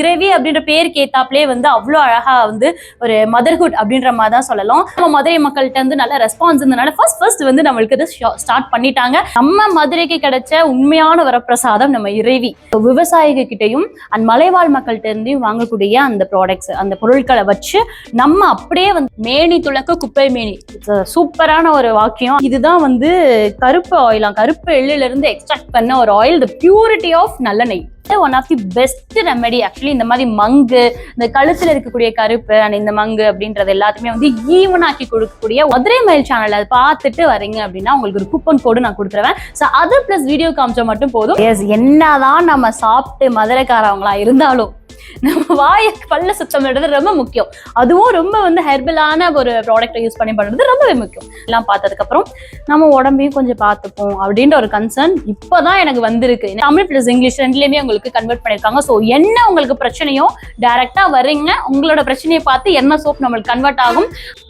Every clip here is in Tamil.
இரவி அப்படின்ற பேருக்கு ஏத்தாப்லயே வந்து அவ்வளோ அழகா வந்து ஒரு மதர்ஹுட் அப்படின்ற மாதிரி தான் சொல்லலாம். நம்ம மதுரை மக்கள்கிட்ட வந்து நல்ல ரெஸ்பான்ஸ் இருந்தனால ஃபர்ஸ்ட் ஃபர்ஸ்ட் வந்து நம்மளுக்கு இது ஸ்டார்ட் பண்ணிட்டாங்க. நம்ம மதுரைக்கு கிடைச்ச உண்மையான வரப்பிரசாதம் நம்ம இறைவி விவசாயிக கிட்டையும் அண்ட் மலைவாழ் மக்கள்கிட்ட இருந்தையும் வாங்கக்கூடிய அந்த ப்ராடக்ட்ஸ் அந்த பொருட்களை வச்சு நம்ம அப்படியே வந்து மேனி துளக்க குப்பை மேனி. சூப்பரான ஒரு வாக்கியம். இதுதான் வந்து கருப்பு ஆயிலாம் கருப்பு எள்ளுல இருந்து எக்ஸ்ட்ராக்ட் பண்ண ஒரு ஆயில் த பியூரிட்டி ஆஃப் நல்லெண்ணெய் one of the best remedy actually இந்த மாதிரி மங்கு இந்த கழுத்துல இருக்கக்கூடிய கருப்பு அண்ட் இந்த மங்கு அப்படின்றது எல்லாத்தையுமே வந்து ஈவன் ஆக்கி கொடுக்கக்கூடிய மதுரை மயில் சேனல் அதை பார்த்துட்டு வரீங்க அப்படின்னா உங்களுக்கு ஒரு கூப்பன் கோடு நான் கொடுத்துருவேன். ஸோ அது பிளஸ் வீடியோ காமிச்சா மட்டும் போதும். எஸ் என்னதான் நம்ம சாப்பிட்டு மதுரைக்காரவங்களா இருந்தாலும் நம்ம வாயை பல்ல சுத்தம் பண்றது ரொம்ப முக்கியம். அதுவும் ரொம்ப வந்து ஹெர்பலான ஒரு ப்ராடக்ட்டை யூஸ் பண்ணி பண்றது ரொம்பவே முக்கியம். எல்லாம் பார்த்ததுக்கு அப்புறம் நம்ம உடம்பையும் கொஞ்சம் பார்த்துப்போம் அப்படின்ற ஒரு கன்சர்ன் இப்போதான் எனக்கு வந்திருக்கு. தமிழ் பிளஸ் இங்கிலீஷ் ரெண்டுலயுமே உங்களுக்கு கன்வெர்ட் பண்ணிருக்காங்க ஸோ என்ன உங்களுக்கு பிரச்சனையோ டைரக்டா வரீங்க உங்களோட பிரச்சனையை பார்த்து என்ன சோப் நம்மளுக்கு கன்வெர்ட் ஆகும்.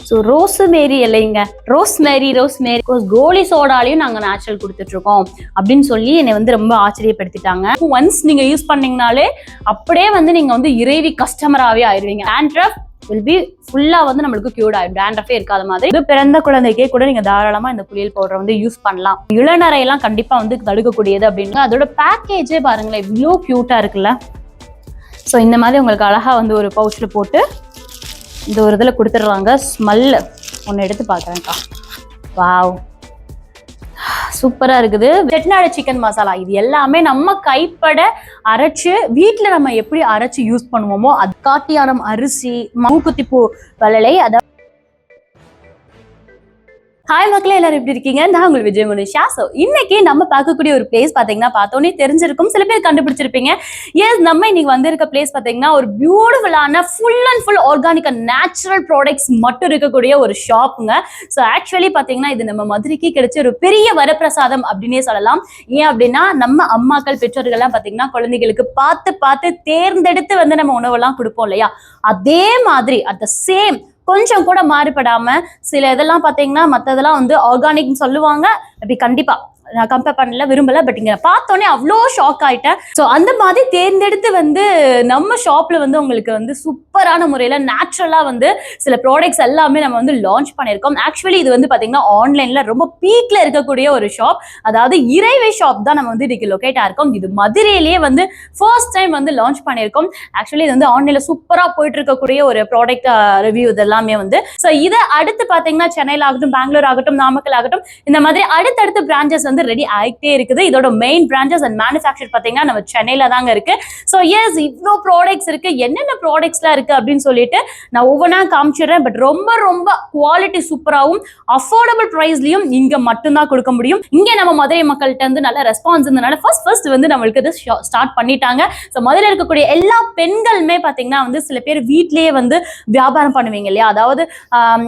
ஸோ ரோஸ் மேரி இல்லைங்க ரோஸ் மேரி ரோஸ் மேரி கோலி சோடாலையும் நாங்கள் நேச்சுரல் கொடுத்துட்ருக்கோம். அப்படின்னு சொல்லி என்னை வந்து ரொம்ப ஆச்சரியப்படுத்திட்டாங்க. ஒன்ஸ் நீங்க யூஸ் பண்ணிங்கனாலே அப்படியே வந்து நீங்க வந்து இறைவி கஸ்டமராகவே ஆயிருவீங்க ஆண்ட்ரஃப் வில் பி ஃபுல்லா வந்து நம்மளுக்கு கியூர் ஆகும் டேண்ட்ரஃபே இருக்காத மாதிரி. இது பிறந்த குழந்தைக்கே கூட நீங்க தாராளமா இந்த குளியல் பவுடரை வந்து யூஸ் பண்ணலாம். இளநரை எல்லாம் கண்டிப்பா வந்து தடுக்கக்கூடியது அப்படின்னா. அதோட பேக்கேஜே பாருங்களேன் இவ்வளோ கியூட்டா இருக்குல்ல. ஸோ இந்த மாதிரி உங்களுக்கு அழகா வந்து ஒரு பவுச்சில் போட்டு இந்த ஒரு இதில் கொடுத்துட்றாங்க. ஸ்மெல்லு ஒன்று எடுத்து பார்க்குறேன்க்கா. வாவ் சூப்பராக இருக்குது. செட்டிநாடு சிக்கன் மசாலா இது எல்லாமே நம்ம கைப்பட அரைச்சு வீட்டில் நம்ம எப்படி அரைச்சு யூஸ் பண்ணுவோமோ அது காட்டியானம் அரிசி மூக்குத்தி பூ வளலை அதை ஹாய் மக்களே எல்லாரும் எப்படி இருக்கீங்க? நான் உங்கள் விஜய் மனுஷா. ஸோ இன்னைக்கு நம்ம பார்க்கக்கூடிய ஒரு பிளேஸ் பார்த்தீங்கன்னா பார்த்தோன்னே தெரிஞ்சிருக்கும். சில பேர் கண்டுபிடிச்சிருப்பீங்க. எஸ் நம்ம இன்னைக்கு வந்திருக்க பிளேஸ் பார்த்தீங்கன்னா ஒரு பியூட்டிஃபுல்லான full and full organic and natural products மட்டும் இருக்கக்கூடிய ஒரு ஷாப்புங்க ஸோ ஆக்சுவலி பார்த்தீங்கன்னா இது நம்ம மதுரைக்கு கிடைச்ச ஒரு பெரிய வரப்பிரசாதம் அப்படின்னே சொல்லலாம். ஏன் அப்படின்னா நம்ம அம்மாக்கள் பெற்றோர்கள்லாம் பார்த்தீங்கன்னா குழந்தைகளுக்கு பார்த்து பார்த்து தேர்ந்தெடுத்து வந்து நம்ம உணவெல்லாம் கொடுப்போம் இல்லையா? அதே மாதிரி அட் த சேம் கொஞ்சம் கூட மாறுபடாம சில இதெல்லாம் பாத்தீங்கன்னா மத்ததெல்லாம் வந்து ஆர்கானிக்னு சொல்லுவாங்க. அப்படி கண்டிப்பா நான் கம்பேர் பண்ணல விரும்பல பட் இங்க பார்த்தோன்னே அவ்வளோ ஷாக் ஆயிட்டேன். ஸோ அந்த மாதிரி தேர்ந்தெடுத்து வந்து நம்ம ஷாப்ல வந்து உங்களுக்கு வந்து சூப்பரான முறையில நேச்சுரலா வந்து சில ப்ராடக்ட்ஸ் எல்லாமே நம்ம வந்து லான்ச் பண்ணியிருக்கோம். ஆக்சுவலி இது வந்து பாத்தீங்கன்னா ஆன்லைன்ல ரொம்ப பீக்ல இருக்கக்கூடிய ஒரு ஷாப் அதாவது இறைவை ஷாப் தான் நம்ம வந்து இன்னைக்கு லொக்கேட் ஆயிருக்கோம் இது மதுரையிலேயே வந்து ஃபர்ஸ்ட் டைம் வந்து லான்ச் பண்ணியிருக்கோம். ஆக்சுவலி இது வந்து ஆன்லைன்ல சூப்பரா போயிட்டு இருக்கக்கூடிய ஒரு ப்ராடக்ட் ரிவ்யூ இது எல்லாமே வந்து. ஸோ இதை அடுத்து பாத்தீங்கன்னா சென்னையில் ஆகட்டும் பெங்களூர் ஆகட்டும் நாமக்கல் ஆகட்டும் இந்த மாதிரி அடுத்தடுத்த பிரான்ச்சஸ் வந்து ரெடி ஆகிட்டே இருக்குது. இதோட மெயின் பிரான்ச்சஸ் அண்ட் மேனுஃபேக்சர் பார்த்தீங்கன்னா நம்ம சென்னையில தாங்க இருக்கு. ஸோ எஸ் இவ்வளோ ப்ராடக்ட்ஸ் இருக்கு. என்னென்ன ப்ராடக்ட்ஸ்லாம் இருக்கு அப்படின்னு சொல்லிட்டு நான் ஒவ்வொன்றா காமிச்சிடுறேன். பட் ரொம்ப ரொம்ப குவாலிட்டி சூப்பராகவும் அஃபோர்டபுள் ப்ரைஸ்லையும் இங்கே மட்டும்தான் கொடுக்க முடியும். இங்கே நம்ம மதுரை மக்கள்கிட்ட இருந்து நல்ல ரெஸ்பான்ஸ் இருந்தனால ஃபர்ஸ்ட் ஃபர்ஸ்ட் வந்து நம்மளுக்கு இது ஸ்டார்ட் பண்ணிட்டாங்க. ஸோ மதுரையில் இருக்கக்கூடிய எல்லா பெண்களுமே பார்த்தீங்கன்னா வந்து சில பேர் வீட்லேயே வந்து வியாபாரம் பண்ணுவீங்க இல்லையா? அதாவது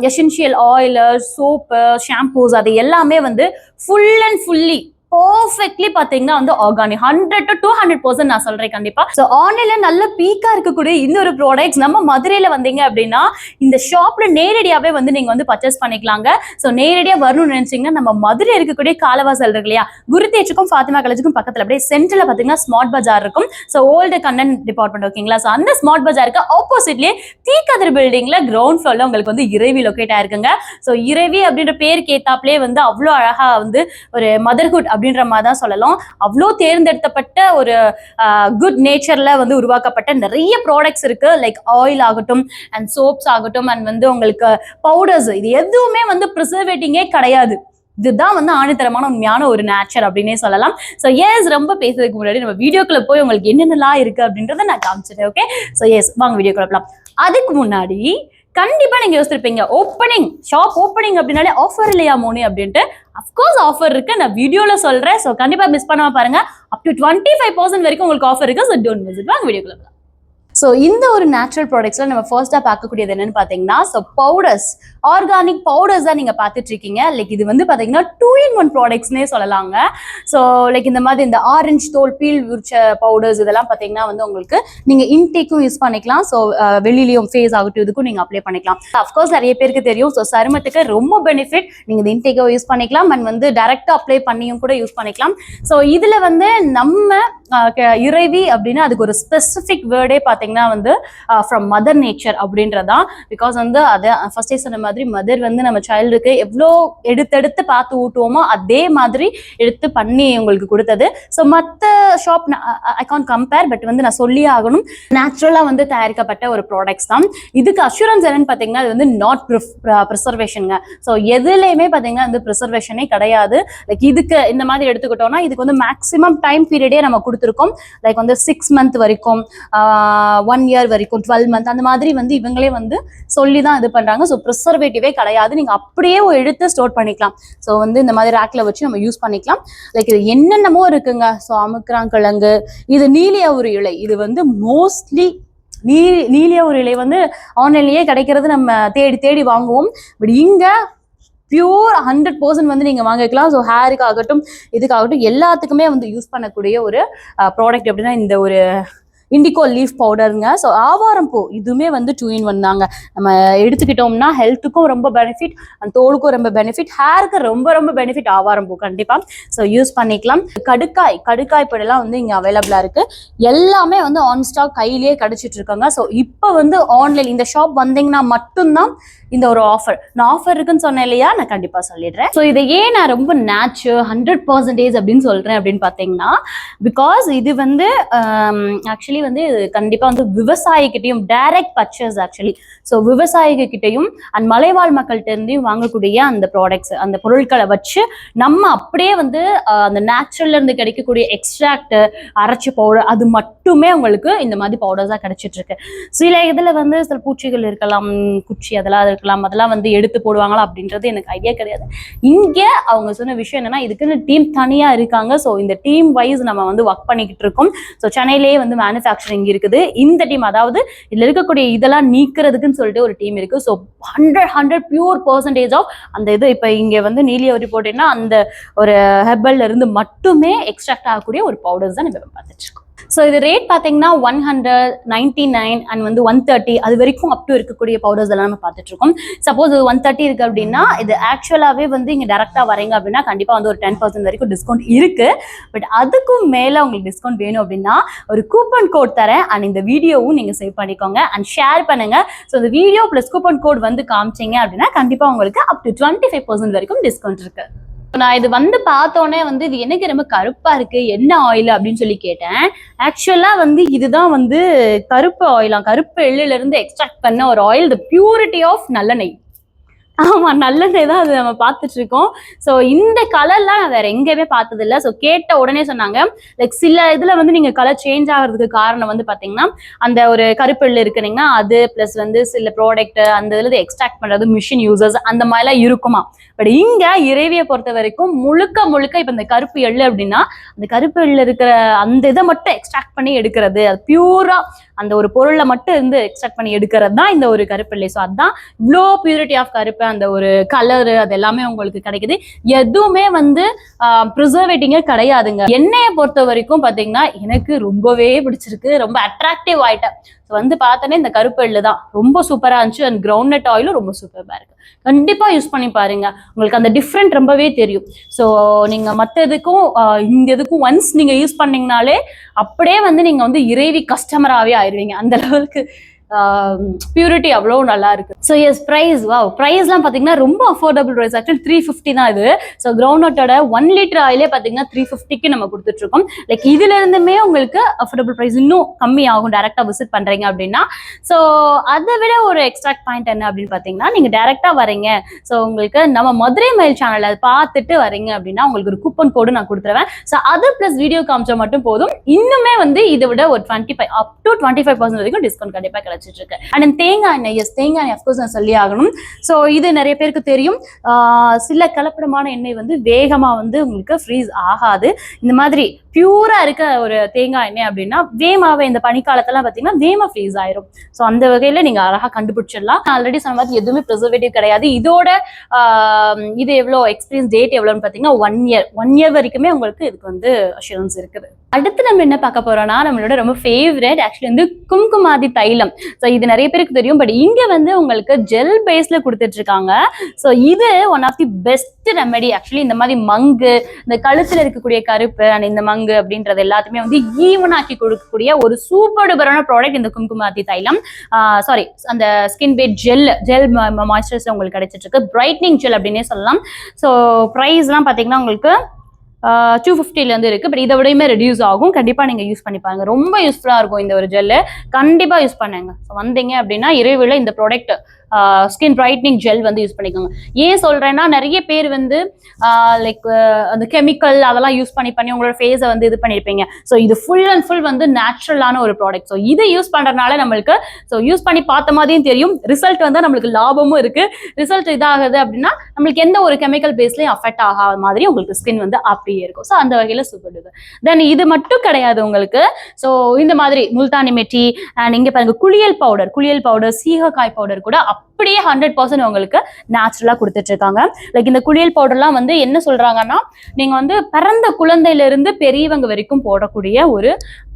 எசென்ஷியல் ஆயில் சோப்பு ஷாம்பூஸ் அது எல்லாமே வந்து ஃபுல் அண்ட் ஃபுல்லி பர்ஃபெக்ட்லி பாத்தீங்கன்னா வந்து organic hundred to two hundred percent நான் சொல்றேன் கண்டிப்பா. ஸோ ஆன்லைன்ல நல்ல பீக்கா இருக்கக்கூடிய இந்த ஒரு ப்ராடக்ட்ஸ் நம்ம மதுரையில வந்தீங்க அப்படின்னா இந்த ஷாப்ல நேரடியாவே வந்து நீங்க வந்து பர்ச்சேஸ் பண்ணிக்கலாங்க. ஸோ நேரடியா வரணும்னு நினைச்சீங்கன்னா நம்ம மதுரை இருக்கக்கூடிய காலவாசல் இருக்கு இல்லையா? குருதேஜுக்கும் ஃபாத்திமா காலேஜுக்கும் பக்கத்துல அப்படியே சென்டர்ல பாத்தீங்கன்னா ஸ்மார்ட் பஜார் இருக்கும். ஸோ ஓல்டு கண்ணன் டிபார்ட்மெண்ட் ஓகேங்களா ஸோ அந்த ஸ்மார்ட் பஜாருக்கு ஆப்போசிட்லயே தீக்கதிர் பில்டிங்ல கிரவுண்ட் ஃப்ளோர்ல உங்களுக்கு வந்து இறைவி லொக்கேட் ஆயிருக்குங்க. ஸோ இறைவி அப்படின்ற பேருக்கு ஏத்தாப்லயே வந்து அவ்வளோ அழகா வந்து ஒரு மதர்ஹுட் அப்படின்ற மாதிரி தான் சொல்லலாம். அவ்வளோ தேர்ந்தெடுத்தப்பட்ட ஒரு குட் நேச்சரில் வந்து உருவாக்கப்பட்ட நிறைய ப்ராடக்ட்ஸ் இருக்குது லைக் ஆயில் ஆகட்டும் அண்ட் சோப்ஸ் ஆகட்டும் அண்ட் வந்து உங்களுக்கு பவுடர்ஸ் இது எதுவுமே வந்து ப்ரிசர்வேட்டிங்கே கிடையாது. இதுதான் வந்து ஆணித்தரமான உண்மையான ஒரு நேச்சர் அப்படின்னே சொல்லலாம். ஸோ எஸ் ரொம்ப பேசுறதுக்கு முன்னாடி நம்ம வீடியோக்குள்ள போய் உங்களுக்கு என்னென்னலாம் இருக்கு அப்படின்றத நான் காமிச்சிட்டேன் ஓகே ஸோ எஸ் வாங்க வீடியோக்குள்ள போகலாம் அதுக்கு முன்னாடி கண்டிப்பா நீங்க யோசிச்சிருப்பீங்க ஓப்பனிங் ஷாப் ஓப்பனிங் அப்படின்னாலே ஆஃபர் இல்லையா மோனி அப்படின்ட்டு? அஃப்கோர்ஸ் ஆஃபர் இருக்கு. நான் வீடியோல சொல்றேன். ஸோ கண்டிப்பா மிஸ் பண்ணாம பாருங்க. Up to twenty five percent வரைக்கும் உங்களுக்கு ஆஃபர் இருக்கு. ஸோ டோன்ட் மிஸ் இட் வாங்க வீடியோக்குள்ள ஸோ இந்த ஒரு நேச்சுரல் ப்ராடக்ட்ஸ்ல நம்ம ஃபர்ஸ்டா பார்க்கக்கூடியது என்னன்னு பார்த்தீங்கன்னா ஸோ பவுடர்ஸ் ஆர்கானிக் பவுடர்ஸ் தான் நீங்க பார்த்துட்டு இருக்கீங்க லைக் இது வந்து பார்த்தீங்கன்னா டூ இன் ஒன் ப்ராடக்ட்ஸ்னே சொல்லலாங்க. ஸோ லைக் இந்த மாதிரி இந்த ஆரஞ்சு தோல் பீல் உரிச்ச பவுடர்ஸ் இதெல்லாம் பார்த்தீங்கன்னா வந்து உங்களுக்கு நீங்க இன்டேக்கும் யூஸ் பண்ணிக்கலாம். ஸோ வெளியிலயும் ஃபேஸ் ஆகட்டும் இதுக்கும் நீங்க அப்ளை பண்ணிக்கலாம். அஃப்கோர்ஸ் நிறைய பேருக்கு தெரியும். ஸோ சருமத்துக்கு ரொம்ப பெனிஃபிட் நீங்க இந்த இன்டேக்கோ யூஸ் பண்ணிக்கலாம். அண்ட் வந்து டைரக்டா அப்ளை பண்ணியும் கூட யூஸ் பண்ணிக்கலாம். ஸோ இதுல வந்து நம்ம இறைவி அப்படின்னா அதுக்கு ஒரு ஸ்பெசிஃபிக் வேர்டே பார்த்தீங்கன்னா வந்து ஃப்ரம் மதர் நேச்சர் அப்படின்றதான். பிகாஸ் வந்து அதை ஃபர்ஸ்டே சொன்ன மாதிரி மதர் வந்து நம்ம சைல்டுக்கு எவ்வளோ எடுத்தெடுத்து பார்த்து ஊட்டுவோமோ அதே மாதிரி எடுத்து பண்ணி உங்களுக்கு கொடுத்தது. ஸோ மற்ற shop I can compare but வந்து நான் சொல்லியே ஆகணும். நேச்சுரலாக வந்து தயாரிக்கப்பட்ட ஒரு ப்ராடக்ட்ஸ் தான். இதுக்கு அஷூரன்ஸ் என்னன்னு பார்த்தீங்கன்னா இது வந்து நாட் ப்ரிசர்வேஷனுங்க ஸோ எதுலேயுமே பார்த்தீங்கன்னா வந்து ப்ரிசர்வேஷனே கிடையாது. லைக் இதுக்கு இந்த மாதிரி எடுத்துக்கிட்டோம்னா இதுக்கு வந்து மேக்ஸிமம் டைம் பீரியடே நம்ம கொடுத்துருக்கோம். லைக் வந்து சிக்ஸ் மந்த் வரைக்கும் ஒன் இயர் வரைக்கும் டுவெல் மந்த் அந்த மாதிரி வந்து இவங்களே வந்து சொல்லி தான் இது பண்ணுறாங்க ஸோ கன்சர்வேட்டிவே கிடையாது. நீங்க அப்படியே ஒரு எழுத்து ஸ்டோர் பண்ணிக்கலாம். ஸோ வந்து இந்த மாதிரி ரேக்ல வச்சு நம்ம யூஸ் பண்ணிக்கலாம். லைக் இது என்னென்னமோ இருக்குங்க. ஸோ அமுக்குறாங்கிழங்கு இது நீலிய ஒரு இலை. இது வந்து மோஸ்ட்லி நீ நீலிய ஒரு இலை வந்து ஆன்லைன்லயே கிடைக்கிறது நம்ம தேடி தேடி வாங்குவோம். பட் இங்க பியூர் ஹண்ட்ரட் பர்சன்ட் வந்து நீங்கள் வாங்கிக்கலாம். ஸோ ஹேருக்கு ஆகட்டும் இதுக்காகட்டும் எல்லாத்துக்குமே வந்து யூஸ் பண்ணக்கூடிய ஒரு ப்ராடக்ட் எப்படின்னா இந்த ஒரு இண்டிகோ லீஃப் பவுடருங்க ஸோ ஆவாரம் பூ இதுவுமே வந்து டூ இன் ஒன் தாங்க. நம்ம எடுத்துக்கிட்டோம்னா ஹெல்த்துக்கும் ரொம்ப பெனிஃபிட் அந்த தோலுக்கும் ரொம்ப பெனிஃபிட் ஹேருக்கு ரொம்ப ரொம்ப பெனிஃபிட் ஆவாரம் பூ கண்டிப்பாக ஸோ யூஸ் பண்ணிக்கலாம். கடுக்காய் கடுக்காய் பொடியெல்லாம் வந்து இங்கே அவைலபிளாக இருக்கு. எல்லாமே வந்து ஆன் ஸ்டாக் கையிலேயே கிடச்சிட்டு இருக்காங்க ஸோ இப்போ வந்து ஆன்லைன் இந்த ஷாப் வந்தீங்கன்னா மட்டும்தான் இந்த ஒரு ஆஃபர் நான் ஆஃபர் இருக்குன்னு சொன்னேன் இல்லையா? நான் கண்டிப்பாக சொல்லிடுறேன். ஸோ இதை ஏன் நான் ரொம்ப நேச்சுரல் ஹண்ட்ரட் பர்சன்டேஜ் அப்படின்னு சொல்கிறேன் அப்படின்னு பார்த்தீங்கன்னா பிகாஸ் இது வந்து um, ஆக்சுவலி வந்து கண்டிப்பா வந்து விவசாயிகிட்டையும் டைரக்ட் பர்ச்சேஸ் ஆக்சுவலி ஸோ விவசாயிகிட்டையும் அண்ட் மலைவாழ் மக்கள்கிட்ட இருந்தையும் வாங்கக்கூடிய அந்த ப்ராடக்ட்ஸ் அந்த பொருட்களை வச்சு நம்ம அப்படியே வந்து அந்த நேச்சுரல்ல இருந்து கிடைக்கக்கூடிய எக்ஸ்ட்ராக்ட் அரைச்சி பவுடர் அது மட்டுமே உங்களுக்கு இந்த மாதிரி பவுடர்ஸாக கிடைச்சிட்டு இருக்கு சில இதில் வந்து சில பூச்சிகள் இருக்கலாம் குச்சி அதெல்லாம் இருக்கலாம் அதெல்லாம் வந்து எடுத்து போடுவாங்களா அப்படின்றது எனக்கு ஐடியா கிடையாது. இங்கே அவங்க சொன்ன விஷயம் என்னன்னா இதுக்குன்னு டீம் தனியாக இருக்காங்க. ஸோ இந்த டீம் வைஸ் நம்ம வந்து ஒர்க் பண்ணிக்கிட்டு இருக்கோம் ஸோ சென்னையிலேயே வந்து மேனுஃபேக்சரிங் இருக்குது. இந்த டீம் அதாவது இதில் இருக்கக்கூடிய இதெல்லாம் நீக்கிறதுக்குன்னு சொல்லிட்டு ஒரு டீம் இருக்கு. So hundred hundred pure percentage of அந்த இது இப்போ இங்கே வந்து நீலிய ரிப்போர்ட்னா அந்த ஒரு ஹெர்பல்ல இருந்து மட்டுமே எக்ஸ்ட்ராக்ட் ஆகக்கூடிய ஒரு பவுடர்ஸ் தான் நம்ம பார்த்துட்டு இருக்கோம். ஸோ இது ரேட் பார்த்தீங்கன்னா one hundred ninety nine and வந்து ஒன் தேர்ட்டி அது வரைக்கும் அப் டு இருக்கக்கூடிய பவுடர்ஸ் எல்லாம் நம்ம பார்த்துட்டு இருக்கோம் சப்போஸ் இது ஒன் தேர்ட்டி இருக்கு அப்படின்னா இது ஆக்சுவலாகவே வந்து இங்கே டேரெக்டாக வரீங்க அப்படின்னா கண்டிப்பாக வந்து ஒரு டென் பர்சன்ட் வரைக்கும் டிஸ்கவுண்ட் இருக்கு. பட் அதுக்கும் மேலே உங்களுக்கு டிஸ்கவுண்ட் வேணும் அப்படின்னா ஒரு கூப்பன் கோட் தரேன் அண்ட் இந்த வீடியோவும் நீங்கள் சேவ் பண்ணிக்கோங்க அண்ட் ஷேர் பண்ணுங்க. ஸோ இந்த வீடியோ ப்ளஸ் கூப்பன் கோட் வந்து காமிச்சீங்க அப்படின்னா கண்டிப்பாக உங்களுக்கு up to twenty five percent வரைக்கும் டிஸ்கவுண்ட் இருக்கு. நான் இது வந்து பார்த்தோன்னே வந்து இது எனக்கு ரொம்ப கருப்பா இருக்கு? என்ன ஆயில் அப்படின்னு சொல்லி கேட்டேன். ஆக்சுவலா வந்து இதுதான் வந்து கருப்பு ஆயிலாம் கருப்பு எள்ளுல இருந்து எக்ஸ்ட்ராக்ட் பண்ண ஒரு ஆயில் த பியூரிட்டி ஆஃப் நல்லெண்ணெய். ஆமா நல்லதே தான் அது நம்ம பார்த்துட்டு இருக்கோம் ஸோ இந்த கலர்லாம் நான் வேற எங்கேயுமே பார்த்தது இல்லை ஸோ கேட்ட உடனே சொன்னாங்க லைக் சில இதுல வந்து நீங்க கலர் சேஞ்ச் ஆகிறதுக்கு காரணம் வந்து பாத்தீங்கன்னா அந்த ஒரு கருப்பெள்ளு இருக்குனீங்கன்னா அது ப்ளஸ் வந்து சில ப்ராடக்ட் அந்த இதுல எக்ஸ்ட்ராக்ட் பண்றது மிஷின் யூசர்ஸ் அந்த மாதிரிலாம் இருக்குமா? பட் இங்க இறைவியை பொறுத்த வரைக்கும் முழுக்க முழுக்க இப்ப இந்த கருப்பு எள்ளு அப்படின்னா அந்த கருப்பு எள்ளு இருக்கிற அந்த இதை மட்டும் எக்ஸ்ட்ராக்ட் பண்ணி எடுக்கிறது. அது பியூரா அந்த ஒரு பொருளை மட்டும் இருந்து எக்ஸ்ட்ராக்ட் பண்ணி எடுக்கிறது தான் இந்த ஒரு கருப்பு ஸோ அதுதான் இவ்வளோ பியூரிட்டி ஆஃப் கருப்பு அந்த ஒரு கலரு அது எல்லாமே உங்களுக்கு கிடைக்குது. எதுவுமே வந்து ப்ரிசர்வேட்டிங்கே கிடையாதுங்க. எண்ணெயை பொறுத்த வரைக்கும் பார்த்தீங்கன்னா எனக்கு ரொம்பவே பிடிச்சிருக்கு. ரொம்ப அட்ராக்டிவ் ஆயிட்டேன். ஸோ வந்து பார்த்தோன்னே இந்த கருப்பு எள்ளு தான். ரொம்ப சூப்பராக இருந்துச்சு. அண்ட் கிரவுண்ட் நட் ஆயிலும் ரொம்ப சூப்பராக இருக்கு. கண்டிப்பாக யூஸ் பண்ணி பாருங்க. உங்களுக்கு அந்த டிஃப்ரெண்ட் ரொம்பவே தெரியும். ஸோ நீங்கள் மற்ற இதுக்கும் இந்த இதுக்கும் ஒன்ஸ் நீங்கள் யூஸ் பண்ணிங்கனாலே அப்படியே வந்து நீங்கள் வந்து இறைவி கஸ்டமராகவே ஆயிடுவீங்க அந்த லெவலுக்கு பியூரிட்டி அவ்வளோ நல்லா இருக்கு. ஸோ எஸ் ப்ரைஸ் வா ப்ரைஸ்லாம் பார்த்தீங்கன்னா ரொம்ப affordable price actually three fifty தான் இது. ஸோ கிரவுண்ட் நட்டோட ஒன் லிட்டர் ஆயிலே பார்த்தீங்கன்னா த்ரீ ஃபிஃப்டிக்கு நம்ம கொடுத்துட்டு இருக்கோம் லைக் இதுல இருந்துமே உங்களுக்கு அஃபோர்டபுள் ப்ரைஸ் இன்னும் கம்மி ஆகும் டேரெக்டாக விசிட் பண்றீங்க அப்படின்னா. ஸோ அதை விட ஒரு எக்ஸ்ட்ராக்ட் பாயிண்ட் என்ன அப்படின்னு பார்த்தீங்கன்னா நீங்க டேரெக்டாக வரீங்க. ஸோ உங்களுக்கு நம்ம மதுரை மயில் சேனலை பார்த்துட்டு வரீங்க அப்படின்னா உங்களுக்கு ஒரு கூப்பன் கோடு நான் கொடுத்துருவேன். ஸோ அது ப்ளஸ் வீடியோ காமிச்சா மட்டும் போதும். இன்னுமே வந்து இதை விட ஒரு twenty five up to twenty five percent வரைக்கும் டிஸ்கவுண்ட் கண்டிப்பாக கிடைக்கும் கிடைச்சிட்டு இருக்கு அண்ட் தேங்காய் எண்ணெய் எஸ் தேங்காய் எண்ணெய் அஃப்கோர்ஸ் நான் சொல்லி ஆகணும். ஸோ இது நிறைய பேருக்கு தெரியும். சில கலப்படமான எண்ணெய் வந்து வேகமாக வந்து உங்களுக்கு ஃப்ரீஸ் ஆகாது. இந்த மாதிரி பியூரா இருக்க ஒரு தேங்காய் எண்ணெய் அப்படின்னா வேமாவை இந்த பனிக்காலத்தெல்லாம் பார்த்தீங்கன்னா வேமா ஃப்ரீஸ் ஆயிரும். ஸோ அந்த வகையில நீங்க அழகா கண்டுபிடிச்சிடலாம். ஆல்ரெடி சொன்ன மாதிரி எதுவுமே ப்ரிசர்வேட்டிவ் கிடையாது. இதோட இது எவ்வளோ எக்ஸ்பீரியன்ஸ் டேட் எவ்வளோன்னு பார்த்தீங்கன்னா ஒன் இயர் ஒன் இயர் வரைக்குமே உங்களுக்கு இதுக்கு வந்து அஷூரன்ஸ் இருக்குது. அடுத்து நம்ம என்ன பார்க்க போறோம்னா நம்மளோட ரொம்ப ஃபேவரட் ஆக்சுவலி வந்து கும்குமாதி தைலம். ஸோ இது நிறைய பேருக்கு தெரியும் பட் இங்க வந்து உங்களுக்கு ஜெல் பேஸ்ல கொடுத்துட்டு இருக்காங்க ஸோ இது one of the best remedy actually இந்த மாதிரி மங்கு இந்த கழுத்துல இருக்கக்கூடிய கருப்பு அண்ட் இந்த மங்கு அப்படின்றது எல்லாத்தையுமே வந்து ஈவன் ஆக்கி கொடுக்கக்கூடிய ஒரு சூப்பர் டூப்பரான ப்ராடக்ட் இந்த குங்குமாத்தி தைலம். சாரி அந்த skin pad gel gel moisturiser உங்களுக்கு கிடைச்சிட்டு இருக்கு பிரைட்னிங் ஜெல் அப்படின்னே சொல்லலாம். ஸோ ப்ரைஸ்லாம் பார்த்தீங்கன்னா உங்களுக்கு டூ ஃபிஃப்டிலேருந்து இருக்குது பட் இதை விடையுமே ரெடியூஸ் ஆகும். கண்டிப்பாக நீங்கள் யூஸ் பண்ணி பாருங்க. ரொம்ப யூஸ்ஃபுல்லாக இருக்கும் இந்த ஒரு ஜெல்லு கண்டிப்பாக யூஸ் பண்ணுங்க. ஸோ வந்தீங்க அப்படின்னா இரவில் இந்த ப்ராடக்ட் ஸ்கின் பிரைட்னிங் ஜெல் வந்து யூஸ் பண்ணிக்கோங்க. ஏன் சொல்கிறேன்னா நிறைய பேர் வந்து லைக் அந்த கெமிக்கல் அதெல்லாம் யூஸ் பண்ணி பண்ணி உங்களோட ஃபேஸை வந்து இது பண்ணியிருப்பீங்க ஸோ இது ஃபுல் அண்ட் ஃபுல் வந்து நேச்சுரலான ஒரு ப்ராடக்ட் ஸோ இதை யூஸ் பண்ணுறதுனால நம்மளுக்கு ஸோ யூஸ் பண்ணி பார்த்த மாதிரியும் தெரியும். ரிசல்ட் வந்து நம்மளுக்கு லாபமும் இருக்கு. ரிசல்ட் இதாகுது அப்படின்னா நம்மளுக்கு எந்த ஒரு கெமிக்கல் பேஸ்லையும் அஃபெக்ட் ஆகாத மாதிரி உங்களுக்கு ஸ்கின் வந்து அப்படியே இருக்கும். ஸோ அந்த வகையில் சூப்பர் இது. தென் இது மட்டும் கிடையாது உங்களுக்கு. ஸோ இந்த மாதிரி முல்தானி மெட்டி அண்ட் இங்கே பாருங்க குளியல் பவுடர் குளியல் பவுடர் சீகக்காய் பவுடர் கூட அப்படியே ஹண்ட்ரட் பர்சன்ட் உங்களுக்கு நேச்சுரலாக கொடுத்துட்டு இருக்காங்க லைக் இந்த குளியல் பவுடர்லாம் வந்து என்ன சொல்றாங்கன்னா நீங்க வந்து பிறந்த குழந்தையிலிருந்து பெரியவங்க வரைக்கும் போடக்கூடிய ஒரு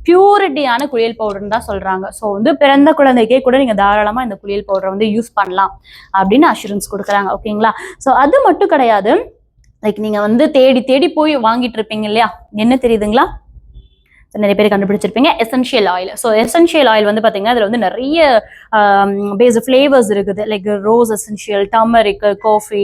பியூரிட்டியான குளியல் பவுடர்னு தான் சொல்றாங்க. ஸோ வந்து பிறந்த குழந்தைக்கே கூட நீங்க தாராளமா இந்த குளியல் பவுடரை வந்து யூஸ் பண்ணலாம் அப்படின்னு அஷூரன்ஸ் கொடுக்குறாங்க. ஓகேங்களா ஸோ அது மட்டும் கிடையாது. லைக் நீங்க வந்து தேடி தேடி போய் வாங்கிட்டு இருப்பீங்க இல்லையா? என்ன தெரியுதுங்களா? நிறைய பேர் கண்டுபிடிச்சிருப்பீங்க. Essential oil so essential oil வந்து பார்த்தீங்கன்னா அதில் வந்து நிறைய பேஸ் ஃப்ளேவர்ஸ் இருக்குது. Like rose essential turmeric coffee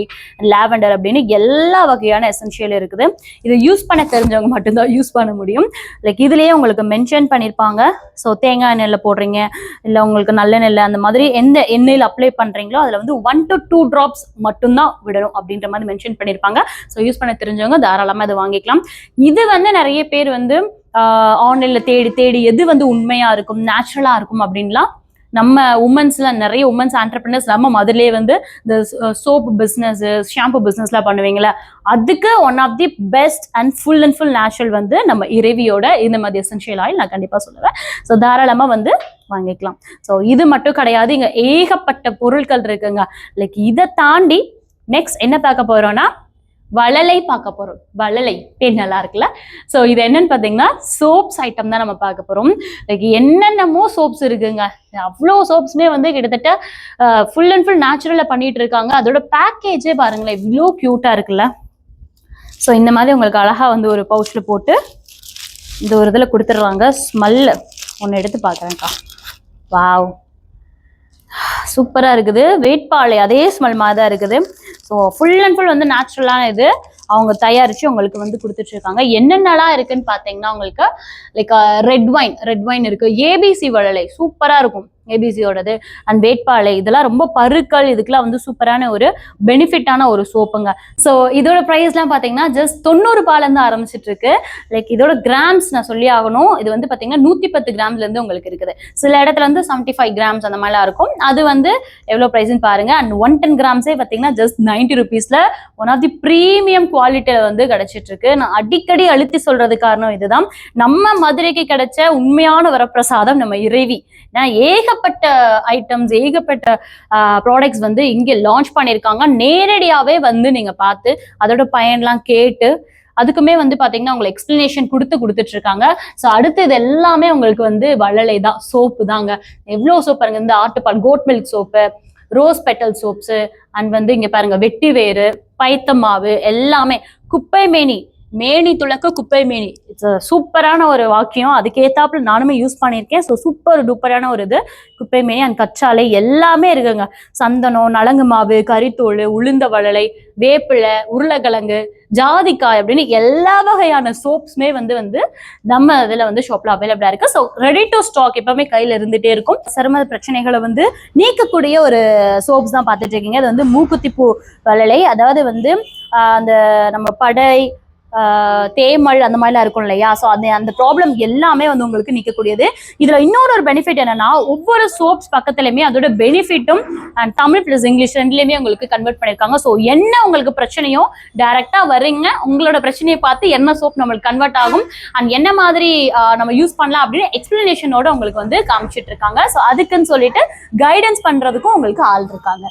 lavender அப்படின்னு எல்லா வகையான எசென்ஷியல் இருக்குது. இதை யூஸ் பண்ண தெரிஞ்சவங்க மட்டும்தான் யூஸ் பண்ண முடியும். லைக் இதுலேயே உங்களுக்கு மென்ஷன் பண்ணியிருப்பாங்க ஸோ தேங்காய் எண்ணெயில் போடுறீங்க. இல்லை உங்களுக்கு நல்ல நெல்லை அந்த மாதிரி எந்த எண்ணெயில் அப்ளை பண்ணுறீங்களோ அதில் வந்து ஒன் டு டூ ட்ராப்ஸ் மட்டும்தான் விடணும் அப்படின்ற மாதிரி மென்ஷன் பண்ணியிருப்பாங்க ஸோ யூஸ் பண்ண தெரிஞ்சவங்க தாராளமாக அதை வாங்கிக்கலாம். இது வந்து நிறைய பேர் வந்து ஆன்லைனில் தேடி தேடி எது வந்து உண்மையாக இருக்கும் நேச்சுரலாக இருக்கும் அப்படின்லாம் நம்ம உமன்ஸ்ல நிறைய உமன்ஸ் ஆண்டர்பிரினர்ஸ் நம்ம மதுரையே வந்து இந்த சோப் பிஸ்னஸ் ஷாம்பு பிஸ்னஸ்லாம் பண்ணுவீங்களே அதுக்கு one of the best and full and full natural வந்து நம்ம இறைவியோட இந்த மாதிரி எசென்ஷியல் ஆயில் நான் கண்டிப்பாக சொல்லுவேன். ஸோ தாராளமாக வந்து வாங்கிக்கலாம். ஸோ இது மட்டும் கிடையாது இங்கே ஏகப்பட்ட பொருட்கள் இருக்குங்க. லைக் இதை தாண்டி நெக்ஸ்ட் என்ன பார்க்க போறோம்னா வளலை பார்க்க போறோம். வளலை பேர் நல்லா இருக்குல்ல? ஸோ இது என்னன்னு பார்த்தீங்கன்னா சோப்ஸ் ஐட்டம் தான் நம்ம பார்க்க போறோம். லைக் என்னென்னமோ சோப்ஸ் இருக்குங்க. அவ்வளோ சோப்ஸுமே வந்து கிட்டத்தட்ட ஃபுல் அண்ட் ஃபுல் நேச்சுரலில் பண்ணிட்டு இருக்காங்க. அதோட பேக்கேஜே பாருங்களேன் இவ்வளோ க்யூட்டாக இருக்குல்ல? ஸோ இந்த மாதிரி உங்களுக்கு அழகாக வந்து ஒரு பவுச்சில் போட்டு இந்த ஒரு இதில் கொடுத்துட்றாங்க. ஸ்மெல்லு ஒன்று எடுத்து பார்க்குறேன்க்கா வாவ் சூப்பராக இருக்குது. வேட்பாளை அதே ஸ்மெல் மாதிரி தான் இருக்குது. ஸோ ஃபுல் அண்ட் ஃபுல் வந்து நேச்சுரலான இது அவங்க தயாரித்து உங்களுக்கு வந்து கொடுத்துட்டு இருக்காங்க என்னென்னலாம் இருக்குன்னு பார்த்தீங்கன்னா உங்களுக்கு like red wine red wine இருக்கு. ஏபிசி வழலை சூப்பராக இருக்கும். ஏபிசியோடது அண்ட் வேட்பாளை இதெல்லாம் ரொம்ப பருக்கள் இதுக்கெல்லாம் வந்து சூப்பரான ஒரு பெனிஃபிட்டான ஒரு சோப்புங்க. ஸோ இதோட ப்ரைஸ்லாம் பார்த்தீங்கன்னா ஜஸ்ட் தொண்ணூறு பாலேருந்து ஆரம்பிச்சிட்டு இருக்கு லைக் இதோட கிராம்ஸ் நான் சொல்லி ஆகணும். இது வந்து பார்த்தீங்கன்னா நூற்றி பத்து கிராம்லேருந்து உங்களுக்கு இருக்குது. சில இடத்துல வந்து செவன்ட்டி ஃபைவ் கிராம்ஸ் அந்த மாதிரிலாம் இருக்கும். அது வந்து எவ்வளோ ப்ரைஸ்னு பாருங்க. அண்ட் ஒன் டென் கிராம்ஸே பார்த்தீங்கன்னா ஜஸ்ட் நைன்டி ருபீஸில் ஒன் ஆஃப் தி ப்ரீமியம் குவாலிட்டியில் வந்து கிடைச்சிட்டு இருக்கு நான் அடிக்கடி அழுத்தி சொல்றது காரணம் இதுதான். நம்ம மதுரைக்கு கிடைச்ச உண்மையான வரப்பிரசாதம் நம்ம இறைவி. ஏன்னா ஏகப்பட்ட ஐட்டம்ஸ் ஏகப்பட்ட ப்ராடக்ட்ஸ் வந்து இங்கே லான்ச் பண்ணியிருக்காங்க. நேரடியாகவே வந்து நீங்கள் பார்த்து அதோட பயன்லாம் கேட்டு அதுக்குமே வந்து பாத்தீங்கன்னா உங்களுக்கு எக்ஸ்பிளனேஷன் கொடுத்து கொடுத்துட்டு இருக்காங்க ஸோ அடுத்து இது எல்லாமே உங்களுக்கு வந்து வள்ளலை தான் சோப்பு தாங்க. எவ்வளோ சோப் பாருங்க இந்த ஆட்டுப்பால் goat milk soap rose petal soaps and வந்து இங்க பாருங்க வெட்டி வேறு பைத்த மாவு எல்லாமே. குப்பை மேனி துளக்க குப்பை மேனி. இட்ஸ் சூப்பரான ஒரு வாக்கியம். அதுக்கேத்தாப்புல நானுமே யூஸ் பண்ணியிருக்கேன். ஸோ சூப்பர் டூப்பரான ஒரு இது. குப்பை மேனி அண்ட் கச்சாலை எல்லாமே இருக்குங்க. சந்தனம் நலங்கு மாவு கறித்தோல் உளுந்த வளலை வேப்பிலை உருளைக்கிழங்கு ஜாதிக்காய் அப்படின்னு எல்லா வகையான சோப்ஸுமே வந்து வந்து நம்ம இதில் வந்து ஷாப்பில் அவைலபிளாக இருக்கு. ஸோ ரெடி டு ஸ்டாக் எப்பவுமே கையில் இருந்துகிட்டே இருக்கும். சரும பிரச்சனைகளை வந்து நீக்கக்கூடிய ஒரு சோப்ஸ் தான் பார்த்துட்டு இருக்கீங்க. அது வந்து மூக்குத்தி பூ வளலை. அதாவது வந்து அந்த நம்ம படை தேமல் அந்த மாதிரிலாம் இருக்கும் இல்லையா? ஸோ அந்த அந்த ப்ராப்ளம் எல்லாமே வந்து உங்களுக்கு நிற்கக்கூடியது இதில் இன்னொரு ஒரு பெனிஃபிட் என்னன்னா ஒவ்வொரு சோப்ஸ் பக்கத்துலையுமே அதோட பெனிஃபிட்டும் அண்ட் தமிழ் பிளஸ் இங்கிலீஷ் ரெண்டுலேயுமே உங்களுக்கு கன்வெர்ட் பண்ணியிருக்காங்க ஸோ என்ன உங்களுக்கு பிரச்சனையோ டைரெக்டாக வர்றீங்க. உங்களோட பிரச்சனையை பார்த்து என்ன சோப் நம்மளுக்கு கன்வெர்ட் ஆகும் அண்ட் என்ன மாதிரி நம்ம யூஸ் பண்ணலாம் அப்படின்னு எக்ஸ்பிளனேஷனோட உங்களுக்கு வந்து காமிச்சிட்டு இருக்காங்க. ஸோ அதுக்குன்னு சொல்லிட்டு கைடன்ஸ் பண்ணுறதுக்கும் உங்களுக்கு ஆள் இருக்காங்க.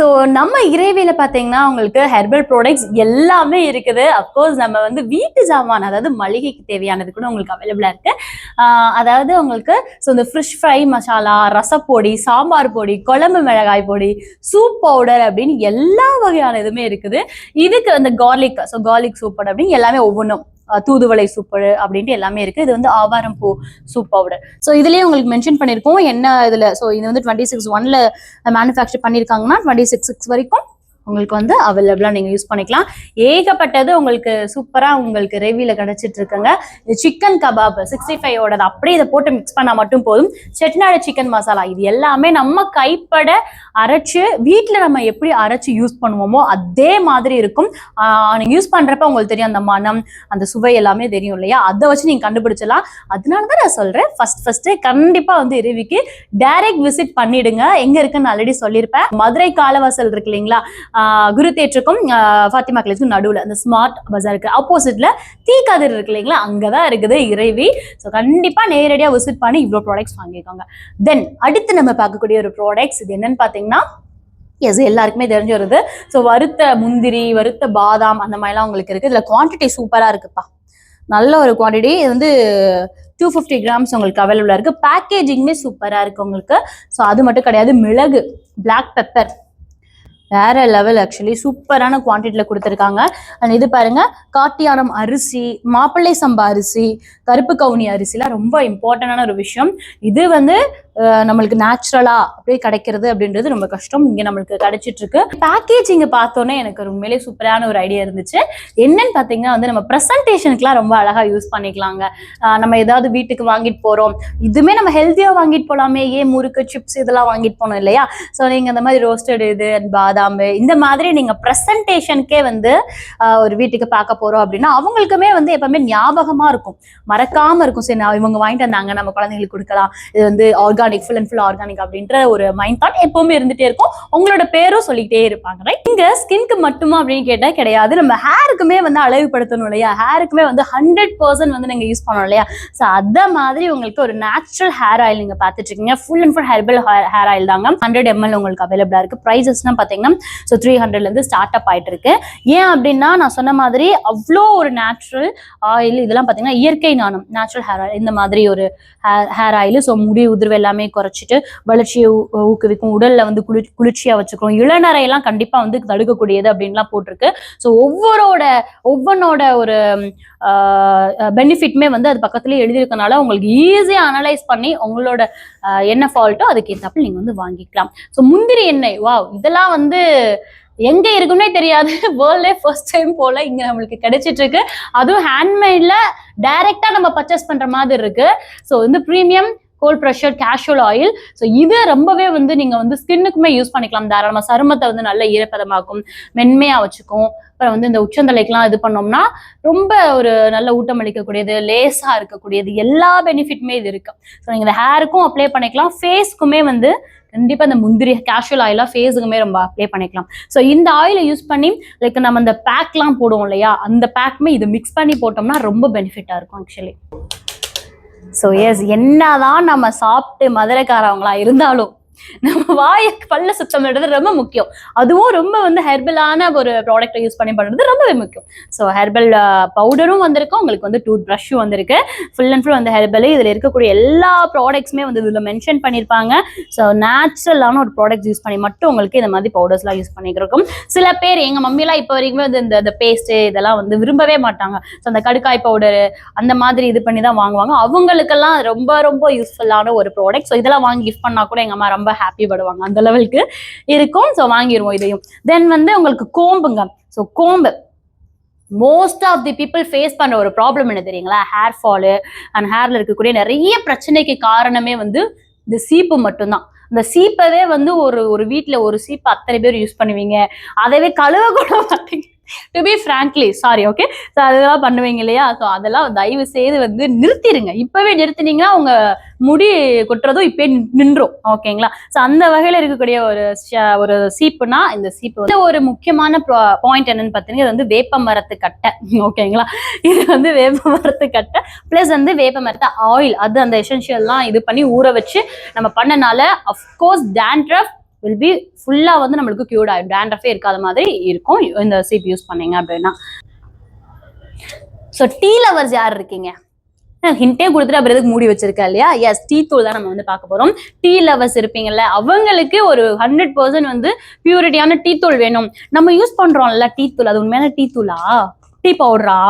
ஸோ நம்ம இறைவியில் பார்த்தீங்கன்னா உங்களுக்கு ஹெர்பல் ப்ராடக்ட்ஸ் எல்லாமே இருக்குது. அப்கோர்ஸ் நம்ம வந்து வீட்டு சாமான் அதாவது மளிகைக்கு தேவையானது கூட உங்களுக்கு அவைலபிளாக இருக்கு. அதாவது உங்களுக்கு ஸோ இந்த ஃப்ரிஷ் ஃப்ரை மசாலா ரசப்பொடி சாம்பார் பொடி குழம்பு மிளகாய் பொடி சூப் பவுடர் அப்படின்னு எல்லா வகையான இதுவுமே இருக்குது. இதுக்கு அந்த garlic so garlic soup powder அப்படின்னு எல்லாமே ஒவ்வொன்றும். தூதுவளை சூப் அப்படின்ட்டு எல்லாமே இருக்கு. இது வந்து ஆவாரம் பூ சூப் பவுடர் ஸோ இதுலயே உங்களுக்கு மென்ஷன் பண்ணியிருக்கோம் என்ன இதுல ஸோ இது வந்து டுவெண்ட்டி சிக்ஸ் ஒன்ல மேனுஃபேக்சர் பண்ணியிருக்காங்கன்னா டுவெண்ட்டி சிக்ஸ் சிக்ஸ் வரைக்கும் உங்களுக்கு வந்து அவைலபிளாக நீங்கள் யூஸ் பண்ணிக்கலாம். ஏகப்பட்டது உங்களுக்கு சூப்பராக உங்களுக்கு ரெவியில் கிடச்சிட்டு இருக்குங்க. சிக்கன் கபாப் சிக்ஸ்டி ஃபைவோடது அப்படியே இதை போட்டு மிக்ஸ் பண்ணால் மட்டும் போதும். செட்டிநாடு சிக்கன் மசாலா இது எல்லாமே நம்ம கைப்பட அரைச்சு வீட்டில் நம்ம எப்படி அரைச்சு யூஸ் பண்ணுவோமோ அதே மாதிரி இருக்கும். நீங்கள் யூஸ் பண்ணுறப்ப உங்களுக்கு தெரியும் அந்த மனம் அந்த சுவை எல்லாமே தெரியும் இல்லையா? அதை வச்சு நீங்கள் கண்டுபிடிச்சலாம் அதனால தான் நான் சொல்கிறேன் ஃபர்ஸ்ட் ஃபர்ஸ்ட்டு கண்டிப்பாக வந்து இரவிக்கு டைரக்ட் விசிட் பண்ணிடுங்க. எங்கே இருக்குன்னு ஆல்ரெடி சொல்லியிருப்பேன். மதுரை காலவாசல் இருக்கு இல்லைங்களா? குரு தேற்றுக்கும் ஃபாத்திமா காலேஜுக்கும் நடுவில் அந்த ஸ்மார்ட் பஜாருக்கு ஆப்போசிட்ல தீ கதிர் இருக்கு இல்லைங்களா? அங்கே தான் இருக்குது இறைவி. ஸோ கண்டிப்பாக நேரடியாக விசிட் பண்ணி இவ்வளோ ப்ராடக்ட்ஸ் வாங்கிக்கோங்க. தென் அடுத்து நம்ம பார்க்கக்கூடிய ஒரு ப்ராடக்ட்ஸ் இது என்னன்னு பார்த்தீங்கன்னா எஸ் எல்லாருக்குமே தெரிஞ்சு வருது ஸோ வறுத்த முந்திரி வறுத்த பாதாம் அந்த மாதிரிலாம் உங்களுக்கு இருக்குது. இதில் குவான்டிட்டி சூப்பராக இருக்குப்பா. நல்ல ஒரு குவான்டிட்டி இது வந்து டூ ஃபிஃப்டி கிராம்ஸ் உங்களுக்கு அவைலபிளாக இருக்குது பேக்கேஜிங்குமே சூப்பராக இருக்குது உங்களுக்கு. ஸோ அது மட்டும் கிடையாது. மிளகு பிளாக் பெப்பர் வேற லெவல் ஆக்சுவலி சூப்பரான குவான்டிட்டியில் கொடுத்துருக்காங்க. அண்ட் இது பாருங்க காட்டியானம் அரிசி மாப்பிள்ளை சம்பா அரிசி கருப்பு கவுனி அரிசிலாம் ரொம்ப இம்பார்ட்டண்டான ஒரு விஷயம். இது வந்து நம்மளுக்கு நேச்சுரலா அப்படியே கிடைக்கிறது அப்படின்றது ரொம்ப கஷ்டம். இங்க நம்மளுக்கு கிடைச்சிட்டு இருக்கு பேக்கேஜிங்க பார்த்தோன்னே எனக்கு ஒரு உண்மையிலேயே சூப்பரான ஒரு ஐடியா இருந்துச்சு. என்னன்னு பார்த்தீங்கன்னா வந்து நம்ம ப்ரெசன்டேஷனுக்குலாம் ரொம்ப அழகா யூஸ் பண்ணிக்கலாங்க. நம்ம ஏதாவது வீட்டுக்கு வாங்கிட்டு போறோம். இதுவுமே நம்ம ஹெல்த்தியா வாங்கிட்டு போலாமே. ஏன் முறுக்கு சிப்ஸ் இதெல்லாம் வாங்கிட்டு போனோம் இல்லையா? ஸோ நீங்க இந்த மாதிரி ரோஸ்டட் இது அண்ட் பாதாம் இந்த மாதிரி நீங்க ப்ரெசன்டேஷனுக்கே வந்து ஒரு வீட்டுக்கு பார்க்க போறோம் அப்படின்னா அவங்களுக்குமே வந்து எப்பவுமே ஞாபகமா இருக்கும். மறக்காம இருக்கும். சரி நான் இவங்க வாங்கிட்டு வந்தாங்க நம்ம குழந்தைங்களுக்கு கொடுக்கலாம். இது வந்து organic full and full organic அப்படின்ற ஒரு மைண்ட் தாட் எப்பவுமே இருந்துட்டே இருக்கும். உங்களோட பேரும் சொல்லிக்கிட்டே இருப்பாங்க. ரைட் இங்க ஸ்கின்க்கு மட்டுமா அப்படின்னு கேட்டா கிடையாது. நம்ம ஹேருக்குமே வந்து அழகுபடுத்தணும் இல்லையா? ஹேருக்குமே வந்து ஹண்ட்ரட் பர்சன்ட் வந்து நீங்க யூஸ் பண்ணணும் இல்லையா? ஸோ அத மாதிரி உங்களுக்கு ஒரு நேச்சுரல் ஹேர் ஆயில் நீங்க பார்த்துட்டு இருக்கீங்க. Full and full herbal hair oil தாங்க. ஹண்ட்ரட் எம்எல் உங்களுக்கு அவைலபிளா இருக்கு. ப்ரைஸஸ்லாம் பார்த்தீங்கன்னா ஸோ த்ரீ ஹண்ட்ரட்லேருந்து ஸ்டார்ட் அப் ஆயிட்டு இருக்கு ஏன் அப்படின்னா நான் சொன்ன மாதிரி அவ்வளோ ஒரு நேச்சுரல் ஆயில் இதெல்லாம் பார்த்தீங்கன்னா இயற்கை நாணம் நேச்சுரல் ஹேர் ஆயில் இந்த மாதிரி ஒரு ஹேர் ஆயில் ஸோ முடி உதிர்வு எல்லாமே குறைச்சிட்டு வளர்ச்சியை ஊக்குவிக்கும் உடலில் வந்து குளி குளிர்ச்சியாக வச்சுக்கிறோம் இளநரையெல்லாம் கண்டிப்பாக வந்து தடுக்கக்கூடியது அப்படின்லாம் போட்டிருக்கு. ஸோ ஒவ்வொருவோட ஒவ்வொன்னோட ஒரு பெனிஃபிட்மே வந்து அது பக்கத்துலேயே எழுதியிருக்கனால உங்களுக்கு ஈஸியாக அனலைஸ் பண்ணி உங்களோட என்ன ஃபால்ட்டோ அதுக்கு ஏற்றாப்புல நீங்கள் வந்து வாங்கிக்கலாம். ஸோ முந்திரி எண்ணெய் வாவ் இதெல்லாம் வந்து எங்க இருக்குன்னே தெரியாது. வேர்ல்டே ஃபர்ஸ்ட் டைம் போல இங்க நம்மளுக்கு கிடைச்சிட்டு இருக்கு அதுவும் ஹேண்ட்மேட்ல டைரக்டா நம்ம பர்ச்சேஸ் பண்ற மாதிரி இருக்கு. ஸோ வந்து premium cold pressure casual oil so இதை ரொம்பவே வந்து நீங்கள் வந்து ஸ்கின்னுக்குமே யூஸ் பண்ணிக்கலாம். தாராளமாக சருமத்தை வந்து நல்ல ஈரப்பதமாக்கும் மென்மையாக வச்சுக்கும். அப்புறம் வந்து இந்த உச்சந்தலைக்கெல்லாம் இது பண்ணோம்னா ரொம்ப ஒரு நல்ல ஊட்டம் அளிக்கக்கூடியது லேஸாக இருக்கக்கூடியது எல்லா பெனிஃபிட்டுமே இது இருக்கு. ஸோ நீங்கள் இந்த ஹேருக்கும் அப்ளை பண்ணிக்கலாம். ஃபேஸ்க்குமே வந்து கண்டிப்பா இந்த முந்திரி கேஷுவல் ஆயிலா ஃபேஸுக்குமே ரொம்ப அப்ளை பண்ணிக்கலாம். ஸோ இந்த ஆயிலை யூஸ் பண்ணி லைக் நம்ம அந்த பேக்லாம் போடுவோம் இல்லையா? அந்த பேக்குமே இது மிக்ஸ் பண்ணி போட்டோம்னா ரொம்ப பெனிஃபிட்டா இருக்கும் ஆக்சுவலி ஸோ எஸ் என்னதான் நம்ம சாப்பிட்டு மதுரைக்காரவங்களா இருந்தாலும் நம்ம வாய பல்ல சுத்தம் பண்ணுறது ரொம்ப முக்கியம். அதுவும் ரொம்ப வந்து ஹெர்பலான ஒரு ப்ராடக்ட்டை யூஸ் பண்ணி பண்ணுறது ரொம்பவே முக்கியம். ஸோ ஹெர்பல் பவுடரும் வந்திருக்கு. உங்களுக்கு வந்து டூத் ப்ரஷ்ஷும் வந்திருக்கு. ஃபுல் அண்ட் ஃபுல் வந்து ஹெர்பல் இதில் இருக்கக்கூடிய எல்லா ப்ராடக்ட்ஸுமே வந்து இதில் மென்ஷன் பண்ணியிருப்பாங்க ஸோ நேச்சுரலான ஒரு ப்ராடக்ட் யூஸ் பண்ணி மட்டும் உங்களுக்கு இந்த மாதிரி பவுடர்ஸ்லாம் யூஸ் பண்ணிக்கிறோம் சில பேர் எங்கள் மம்மிலாம் இப்போ வரைக்குமே வந்து இந்த இந்த பேஸ்ட்டு இதெல்லாம் வந்து விரும்பவே மாட்டாங்க. ஸோ அந்த கடுக்காய் பவுடர் அந்த மாதிரி இது பண்ணி தான் வாங்குவாங்க. அவங்களுக்கெல்லாம் ரொம்ப ரொம்ப யூஸ்ஃபுல்லான ஒரு ப்ராடக்ட் ஸோ இதெல்லாம் வாங்கி கிஃப்ட் பண்ணால் கூட எங்கள் அம்மா ரொம்ப ஹாப்பி படுவாங்க. அந்த லெவலுக்கு இருக்கும். ஸோ வாங்கிடுவோம் இதையும். தென் வந்து உங்களுக்கு கோம்புங்க. So comb. Most of the people face பண்ற ஒரு ப்ராப்ளம் என்ன தெரியுங்களா? ஹேர் ஃபாலு அண்ட் ஹேர்ல இருக்கக்கூடிய நிறைய பிரச்சனைக்கு காரணமே வந்து இந்த சீப்பு மட்டும்தான். இந்த சீப்பவே வந்து ஒரு ஒரு வீட்டில் ஒரு சீப்பு அத்தனை பேர் யூஸ் பண்ணுவீங்க. அதவே கழுவ கூட மாட்டீங்க. To be frankly sorry okay so அதெல்லாம் பண்ணுவீங்க இல்லையா? ஸோ அதெல்லாம் தயவு செய்து வந்து நிறுத்திடுங்க இப்பவே நிறுத்தினீங்கன்னா உங்கள் முடி கொட்டுறதும் இப்பே நின்றும். ஓகேங்களா ஸோ அந்த வகையில இருக்கக்கூடிய ஒரு ஒரு சீப்புனா இந்த சீப்பு வந்து ஒரு முக்கியமான பாயிண்ட் என்னன்னு பார்த்தீங்கன்னா இது வந்து வேப்ப மரத்து கட்டை. ஓகேங்களா இது வந்து வேப்ப மரத்து கட்டை. ப்ளஸ் வந்து வேப்ப மரத்து ஆயில் அது அந்த எசென்ஷியல்லாம் இது பண்ணி ஊற வச்சு நம்ம பண்ணனால அஃப்கோர்ஸ் டேண்ட்ரஃப் வில் பி ஃபுல்லாக வந்து நம்மளுக்கு க்யூர்ட் ஆகிடும் டேண்ட்ரஃபே இருக்காத மாதிரி இருக்கும். இந்த சீப் யூஸ் பண்ணீங்க அப்படின்னா. ஸோ டீ லவர்ஸ் யார் இருக்கீங்க? ஹிண்டே கொடுத்துட்டு அப்புறம் எதுக்கு மூடி வச்சிருக்கா இல்லையா? எஸ் டீ தூள் தான் நம்ம வந்து பார்க்க போறோம். டீ லவர்ஸ் இருப்பீங்கல்ல அவங்களுக்கு ஒரு ஹண்ட்ரட் பர்சன்ட் வந்து பியூரிட்டியான டீ தூள் வேணும். நம்ம யூஸ் பண்றோம்ல டீ தூள். அது உண்மையான டீ தூளா? டீ பவுடரா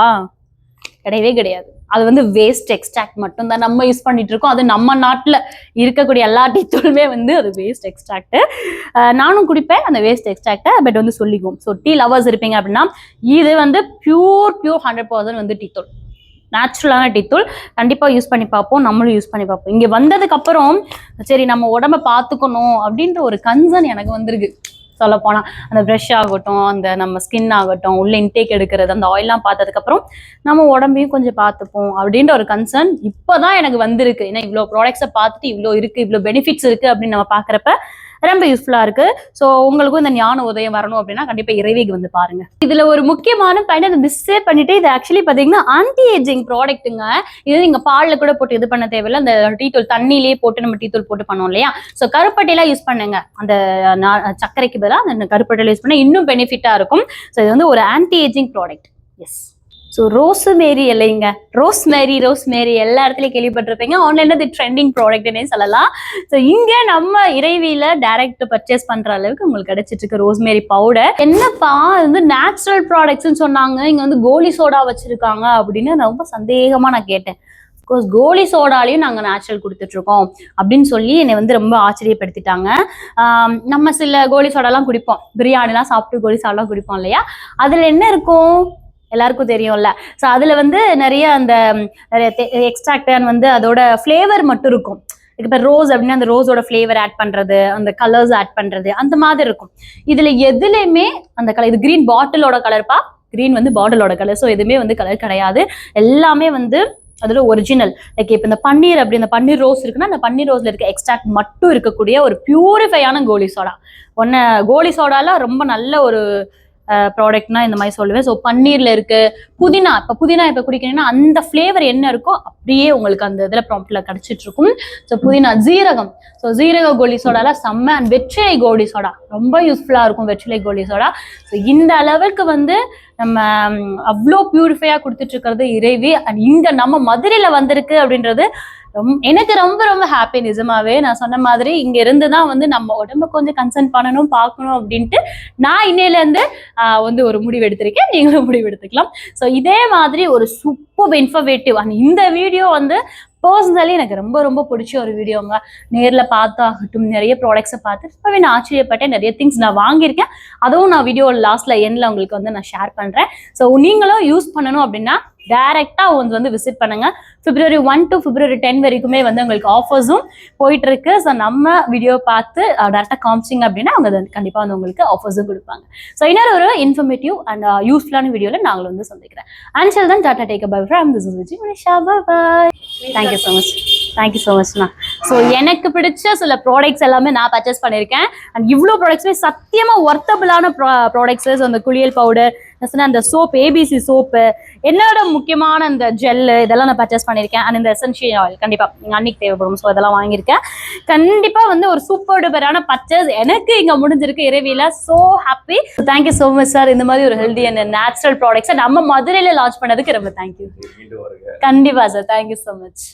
கிடையவே கிடையாது. அது வந்து வேஸ்ட் எக்ஸ்ட்ராக்ட் மட்டும் தான் நம்ம யூஸ் பண்ணிட்டு இருக்கோம் அது நம்ம நாட்டில் இருக்கக்கூடிய எல்லா டீத்தூளுமே வந்து அது வேஸ்ட் எக்ஸ்ட்ராக்ட் நானும் குடிப்பேன் அந்த வேஸ்ட் எக்ஸ்ட்ராக்டை பட் வந்து சொல்லிக்குவோம். ஸோ டீ லவர்ஸ் இருப்பீங்க அப்படின்னா இது வந்து பியூர் பியூர் ஹண்ட்ரட் பர்சன்ட் வந்து டீத்தூள். நேச்சுரலான டீத்தூள். கண்டிப்பாக யூஸ் பண்ணி பார்ப்போம். நம்மளும் யூஸ் பண்ணி பார்ப்போம். இங்கே வந்ததுக்கப்புறம் சரி நம்ம உடம்ப பார்த்துக்கணும் அப்படின்ற ஒரு கன்சர்ன் எனக்கு வந்திருக்கு. சொல்லப்போனால் அந்த ப்ரெஷ் ஆகட்டும் அந்த நம்ம ஸ்கின் ஆகட்டும் உள்ள இன்டேக் எடுக்கிறது அந்த ஆயிலாம் பார்த்ததுக்கப்புறம் நம்ம உடம்பையும் கொஞ்சம் பார்த்துப்போம் அப்படின்ற ஒரு கன்சர்ன் இப்போதான் எனக்கு வந்திருக்கு. ஏன்னா இவ்வளோ ப்ராடக்ட்ஸை பார்த்துட்டு இவ்வளோ இருக்கு இவ்வளோ பெனிஃபிட்ஸ் இருக்கு அப்படின்னு நம்ம பார்க்குறப்ப ரொம்ப யூஸ்ஃபுல்லா இருக்கு. ஸோ உங்களுக்கும் இந்த ஞான உதயம் வரணும் அப்படின்னா கண்டிப்பா இறைவிக்கு வந்து பாருங்க. இதுல ஒரு முக்கியமான பாயிண்ட் அதை மிஸ்ஸே பண்ணிட்டு இது ஆக்சுவலி பாத்தீங்கன்னா ஆன்டி ஏஜிங் ப்ராடக்ட்டுங்க இது நீங்க பால்ல கூட போட்டு இது பண்ண தேவையில்ல. அந்த டீ தூள் தண்ணியிலேயே போட்டு நம்ம டீ தூள் போட்டு பண்ணோம் இல்லையா? ஸோ கருப்பட்டையெல்லாம் யூஸ் பண்ணுங்க. அந்த நா- சர்க்கரைக்கு பதிலாக அந்த கருப்பட்டையில யூஸ் பண்ணா இன்னும் பெனிஃபிட்டா இருக்கும். ஸோ இது வந்து ஒரு anti ageing product yes so rosemary இல்லைங்க. ரோஸ் மேரி ரோஸ் மேரி எல்லா இடத்துலையும் கேள்விப்பட்டிருப்பீங்க. ஆன்லைன்ல இது ட்ரெண்டிங் ப்ராடக்ட்னே சொல்லலாம். ஸோ இங்கே நம்ம இறைவியில டைரக்ட் பர்ச்சேஸ் பண்ற அளவுக்கு உங்களுக்கு கிடைச்சிட்டு இருக்கு ரோஸ்மேரி பவுடர் என்னப்பா? இது வந்து நேச்சுரல் ப்ராடக்ட்ஸ்னு சொன்னாங்க. இங்க வந்து கோலி சோடா வச்சிருக்காங்க அப்படின்னு ரொம்ப சந்தேகமா நான் கேட்டேன். கோர்ஸ் கோலி சோடாலையும் நாங்கள் நேச்சுரல் கொடுத்துட்ருக்கோம் அப்படின்னு சொல்லி என்னை வந்து ரொம்ப ஆச்சரியப்படுத்திட்டாங்க. நம்ம சில கோலி சோடாலாம் குடிப்போம். பிரியாணிலாம் சாப்பிட்டு கோலி சோடாலாம் குடிப்போம் இல்லையா? அதில் என்ன இருக்கும்? எல்லாருக்கும் தெரியும்ல. ஸோ அதில் வந்து நிறைய அந்த நிறைய எக்ஸ்ட்ராக்ட் வந்து அதோட ஃப்ளேவர் மட்டும் இருக்கும். இப்போ ரோஸ் அப்படின்னா அந்த ரோஸோட ஃப்ளேவர் ஆட் பண்ணுறது அந்த கலர்ஸ் ஆட் பண்ணுறது அந்த மாதிரி இருக்கும். இதில் எதுலேயுமே அந்த கலர் இது க்ரீன் பாட்டிலோட கலர்ப்பா கிரீன் வந்து பாட்டிலோட கலர் ஸோ எதுவுமே வந்து கலர் கிடையாது. எல்லாமே வந்து அதோட ஒரிஜினல் லைக் இப்போ இந்த பன்னீர் அப்படி இந்த பன்னீர் ரோஸ் இருக்குன்னா அந்த பன்னீர் ரோஸில் இருக்க எக்ஸ்ட்ராக்ட் மட்டும் இருக்கக்கூடிய ஒரு பியூரிஃபையான கோலி சோடா. ஒன்று கோலி சோடாவில் ரொம்ப நல்ல ஒரு ப்ராடக்ட்னா இந்த மாதிரி சொல்லுவேன். ஸோ பன்னீர்ல இருக்கு புதினா இப்போ புதினா இப்போ குடிக்கிறீங்கன்னா அந்த ஃப்ளேவர் என்ன இருக்கோ அப்படியே உங்களுக்கு அந்த இதில் ப்ராம்ப்ட்ல கிடைச்சிட்டு இருக்கும் ஸோ புதினா ஜீரகம். ஸோ ஜீரக கோலி சோடால செம்ம அண்ட் வெற்றிலை கோலி சோடா. ரொம்ப யூஸ்ஃபுல்லாக இருக்கும் வெற்றிலை கோலி சோடா. ஸோ இந்த அளவுக்கு வந்து நம்ம அவ்வளோ பியூரிஃபையாக கொடுத்துட்டு இருக்கிறது இறைவி. அண்ட் இங்க நம்ம மதுரையில வந்திருக்கு அப்படின்றது ரொம்ப எனக்கு ரொம்ப ரொம்ப ஹாப்பி நிஜமாவே. நான் சொன்ன மாதிரி இங்க இருந்து தான் வந்து நம்ம உடம்ப கொஞ்சம் கன்சர்ன் பண்ணணும் பார்க்கணும் அப்படின்ட்டு நான் இன்னையில இருந்து ஆஹ், வந்து ஒரு முடிவு எடுத்திருக்கேன். நீங்களும் முடிவு எடுத்துக்கலாம். ஸோ இதே மாதிரி ஒரு சூப்பர் இன்ஃபர்மேட்டிவ் அண்ட் இந்த வீடியோ வந்து பர்சனலி எனக்கு ரொம்ப ரொம்ப பிடிச்ச ஒரு வீடியோங்க நேரில் பார்த்தாகட்டும் நிறைய ப்ராடக்ட்ஸை பார்த்து ரொம்பவே நான் ஆச்சரியப்பட்டேன். நிறைய திங்ஸ் நான் வாங்கியிருக்கேன். அதுவும் நான் வீடியோ லாஸ்ட்ல எண்ணில் உங்களுக்கு வந்து நான் ஷேர் பண்ணுறேன் ஸோ நீங்களும் யூஸ் பண்ணணும் அப்படின்னா டைரக்டா வந்து வந்து விசிட் பண்ணுங்க. February one to February ten வரைக்குமே வந்து உங்களுக்கு ஆஃபர்ஸும் போயிட்டு இருக்கு ஸோ நம்ம வீடியோ பார்த்து டேரெக்டாக காமிச்சிங்க அப்படின்னா அவங்க கண்டிப்பாக வந்து உங்களுக்கு ஆஃபர்ஸும் கொடுப்பாங்க. ஸோ இன்னொரு ஒரு இன்ஃபர்மேட்டிவ் அண்ட் யூஸ்ஃபுல்லான வீடியோவில் நாங்கள் வந்து சந்திக்கிறேன். அன்சல் தான் tata take bye from this is Vijay Manisha bye thank you so much thank you so மச்ண்ணா so எனக்கு பிடிச்ச சில ப்ராடக்ட்ஸ் எல்லாமே நான் பர்ச்சேஸ் பண்ணியிருக்கேன். அண்ட் இவ்வளோ ப்ராடக்ட்ஸுமே சத்தியமாக ஒர்த்தபிளான ப்ராடக்ட்ஸஸ் அந்த குளியல் பவுடர் அந்த சோப் ஏபிசி சோப்பு என்னோட முக்கியமான அந்த ஜெல்லு இதெல்லாம் நான் பர்ச்சேஸ் பண்ணியிருக்கேன். அண்ட் இந்த எசென்ஷியல் ஆயில் கண்டிப்பாக அன்னைக்கு தேவைப்படும். ஸோ இதெல்லாம் வாங்கியிருக்கேன். கண்டிப்பாக வந்து ஒரு சூப்பர் டூப்பரான பர்ச்சேஸ் எனக்கு இங்கே முடிஞ்சிருக்கு. இரவியில் so happy thank you so much sir இந்த மாதிரி ஒரு ஹெல்தி அண்ட் நேச்சுரல் ப்ராடக்ட்ஸை நம்ம மதுரையில் லான்ச் பண்ணதுக்கு ரொம்ப தேங்க்யூ கண்டிப்பாக சார் தேங்க்யூ ஸோ மச்